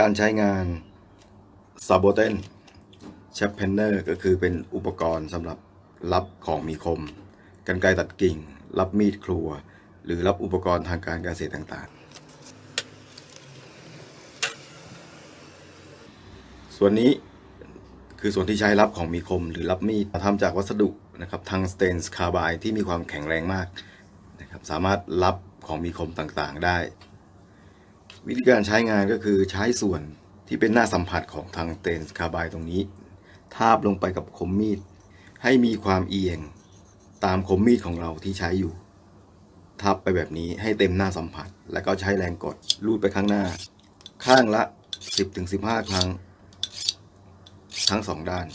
การใช้งาน s a b o t e n c h a p p e n n e r ก็คือเป็นอุปกรณ์สำหรับรับของมีคม กันไกรตัดกิ่ง รับมีดครัว หรือรับอุปกรณ์ทางการเกษตรต่างๆ ส่วนนี้คือส่วนที่ใช้รับของมีคม หรือรับมีดทำจากวัสดุนะครับทางสเตนส์คาร์บายที่มีความแข็งแรงมากนะครับสามารถรับของมีคมต่างๆได้ วิธีการใช้งานก็คือใช้ส่วนที่เป็นหน้าสัมผัสของทางเตนส์คาบายตรงนี้ ทาบลงไปกับคมมีด ให้มีความเอียงตามคมมีดของเราที่ใช้อยู่ ทับไปแบบนี้ให้เต็มหน้าสัมผัส แล้วก็ใช้แรงกดลูดไปข้างหน้า ข้างละ 10-15 ครั้ง ทั้งสองด้าน